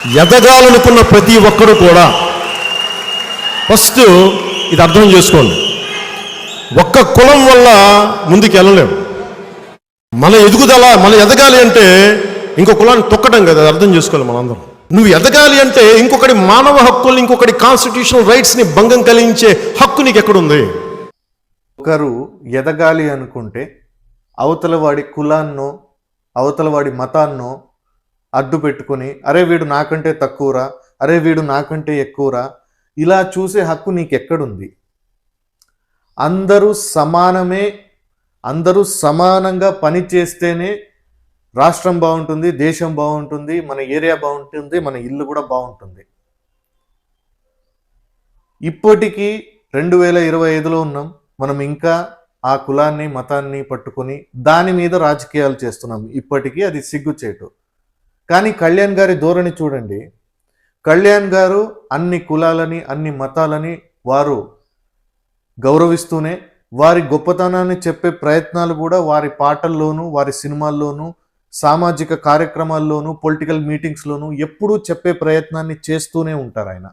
ఎదగాలనుకున్న ప్రతి ఒక్కరు కూడా ఫస్ట్ ఇది అర్థం చేసుకోండి. ఒక్క కులం వల్ల ముందుకు వెళ్ళలేము. మన ఎదుగుదల మన ఎదగాలి అంటే ఇంకో కులాన్ని తొక్కడం కదా అర్థం చేసుకోవాలి మనందరం నువ్వు ఎదగాలి అంటే ఇంకొకటి మానవ హక్కుల్ని ఇంకొకటి కాన్స్టిట్యూషనల్ రైట్స్ని భంగం కలిగించే హక్కు నీకు ఎక్కడుంది ఒకరు ఎదగాలి అనుకుంటే అవతల వాడి కులాన్నో అవతల వాడి మతాన్నో అడ్డు పెట్టుకొని అరే వీడు నాకంటే తక్కువరా అరే వీడు నాకంటే ఎక్కువరా ఇలా చూసే హక్కు నీకు ఎక్కడుంది అందరూ సమానమే అందరూ సమానంగా పని చేస్తేనే రాష్ట్రం బాగుంటుంది దేశం బాగుంటుంది మన ఏరియా బాగుంటుంది మన ఇల్లు కూడా బాగుంటుంది. ఇప్పటికీ రెండు వేల ఇరవై ఐదులో ఉన్నాం. మనం ఇంకా ఆ కులాన్ని మతాన్ని పట్టుకొని దాని మీద రాజకీయాలు చేస్తున్నాం. ఇప్పటికీ అది సిగ్గుచేటు. కానీ కళ్యాణ్ గారి ధోరణి చూడండి. కళ్యాణ్ గారు అన్ని కులాలని అన్ని మతాలని వారు గౌరవిస్తూనే వారి గొప్పతనాన్ని చెప్పే ప్రయత్నాలు కూడా వారి పాటల్లోనూ వారి సినిమాల్లోనూ సామాజిక కార్యక్రమాల్లోనూ పొలిటికల్ మీటింగ్స్లోనూ ఎప్పుడూ చెప్పే ప్రయత్నాన్ని చేస్తూనే ఉంటారు ఆయన.